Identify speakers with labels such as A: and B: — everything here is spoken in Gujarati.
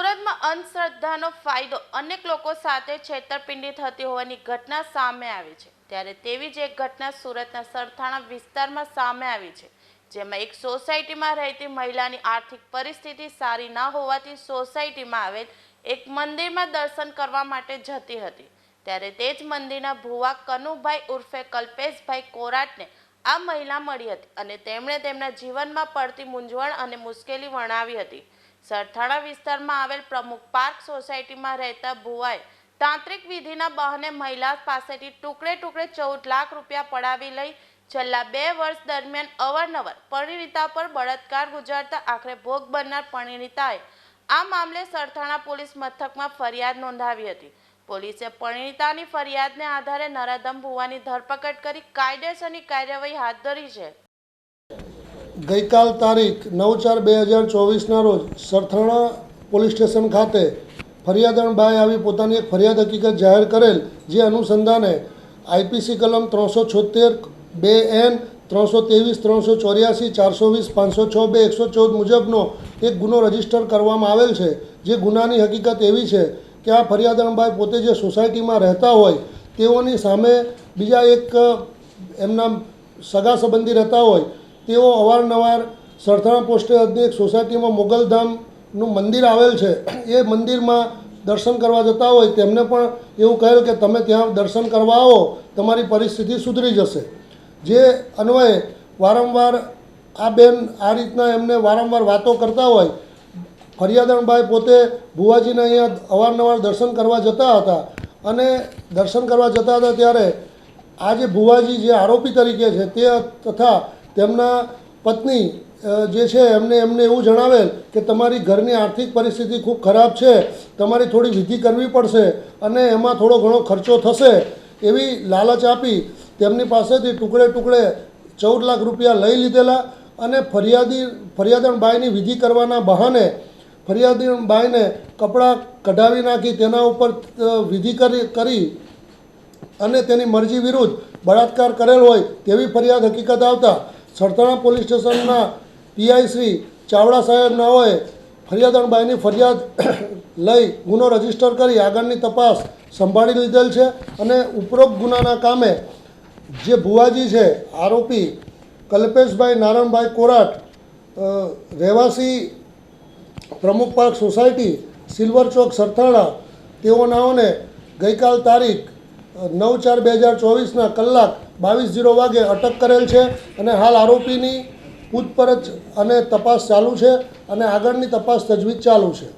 A: પૂજામાં અંધશ્રદ્ધાનો ફાયદો અનેક લોકો સાથે છેતરપિંડી થતી હોવાની ઘટના સામે આવી છે. ત્યારે તેવી જ એક ઘટના સુરતના સરથાણા વિસ્તારમાં સામે આવી છે, જેમાં એક સોસાયટીમાં રહેતી મહિલાની આર્થિક પરિસ્થિતિ સારી ન હોવાથી સોસાયટીમાં આવેલ એક મંદિરમાં દર્શન કરવા માટે જતી હતી. ત્યારે તે જ મંદિરના ભુવા કનુભાઈ ઉર્ફે કલ્પેશભાઈ કોરાટને આ મહિલા મળી હતી અને તેમણે તેમના જીવનમાં પડતી મૂંઝવણ અને મુશ્કેલી વર્ણવી હતી. સરથાણા વિસ્તારમાં આવેલ પ્રમુખ પાર્ક સોસાયટીમાં રહેતા ભુવાએ તાંત્રિક વિધિના બહાને મહિલા પાસેથી ટુકડે ટુકડે ચૌદ લાખ રૂપિયા પડાવી લઈ છેલ્લા બે વર્ષ દરમિયાન અવારનવાર પરિણીતા પર બળાત્કાર ગુજારતા આખરે ભોગ બનનાર પરિણીતાએ આ મામલે સરથાણા પોલીસ મથકમાં ફરિયાદ નોંધાવી હતી. પોલીસે પરિણીતાની ફરિયાદને આધારે નરાધમ ભુવાની ધરપકડ કરી કાયદેસરની કાર્યવાહી હાથ ધરી છે.
B: ગઈકાલ તારીખ નવ ચાર બે હજાર ચોવીસના રોજ સરથાણા પોલીસ સ્ટેશન ખાતે ફરિયાદણભાઈ આવી પોતાની એક ફરિયાદ હકીકત જાહેર કરેલ, જે અનુસંધાને આઈપીસી કલમ ત્રણસો છોતેર બે એન ત્રણસો ત્રેવીસ ત્રણસો ચોર્યાસી ચારસો વીસ પાંચસો છ બે એકસો ચૌદ મુજબનો એક ગુનો રજિસ્ટર કરવામાં આવેલ છે. જે ગુનાની હકીકત એવી છે કે આ ફરિયાદણભાઈ પોતે જે સોસાયટીમાં રહેતા હોય, તેઓની સામે બીજા એક એમના સગા સંબંધી રહેતા હોય તેઓ અવારનવાર સરથાણા પોસ્ટે અધ્યક્ષ સોસાયટીમાં મોગલધામનું મંદિર આવેલ છે. એ મંદિરમાં દર્શન કરવા જતા હોય તેમને પણ એવું કહેલ કે તમે ત્યાં દર્શન કરવા આવો, તમારી પરિસ્થિતિ સુધરી જશે. જે અન્વયે વારંવાર આ બેન આ રીતના એમને વારંવાર વાતો કરતા હોય. ફરિયાદણભાઈ પોતે ભુવાજીને અહીંયા અવારનવાર દર્શન કરવા જતા હતા અને દર્શન કરવા જતા હતા ત્યારે આ જે ભુવાજી જે આરોપી તરીકે છે તે તથા તેમના પત્ની જે છે, એમને એમને એવું જણાવેલ કે તમારી ઘરની આર્થિક પરિસ્થિતિ ખૂબ ખરાબ છે, તમારી થોડી વિધિ કરવી પડશે અને એમાં થોડો ઘણો ખર્ચો થશે એવી લાલચ આપી તેમની પાસેથી ટુકડે ટુકડે ચૌદ લાખ રૂપિયા લઈ લીધેલા અને ફરિયાદી, ફરિયાદણબાઈની વિધિ કરવાના બહાને ફરિયાદીબાઈને કપડાં કઢાવી નાખી, તેના ઉપર વિધિ કરી કરી અને તેની મરજી વિરુદ્ધ બળાત્કાર કરેલ હોય તેવી ફરિયાદ હકીકત આવતા સરથાણા પોલીસ સ્ટેશનના પીઆઈ શ્રી ચાવડા સાહેબ નાઓએ ફરિયાદણબાઈની ફરિયાદ લઈ ગુનો રજિસ્ટર કરી આગળની તપાસ સંભાળી લીધેલ છે અને ઉપરોક્ત ગુનાના કામે જે ભુવાજી છે, આરોપી કલ્પેશભાઈ નારણભાઈ કોરાટ રહેવાસી Pramukh park society, silver Chowk, Sarthana તેઓનાઓને ગઈકાલ તારીખ નવ ચાર બે હજાર ચોવીસના કલાક બાવીસ જીરો વાગે અટક કરેલ છે અને હાલ આરોપીની પૂછપરછ અને તપાસ ચાલુ છે અને આગળની તપાસ તજવીજ ચાલુ છે.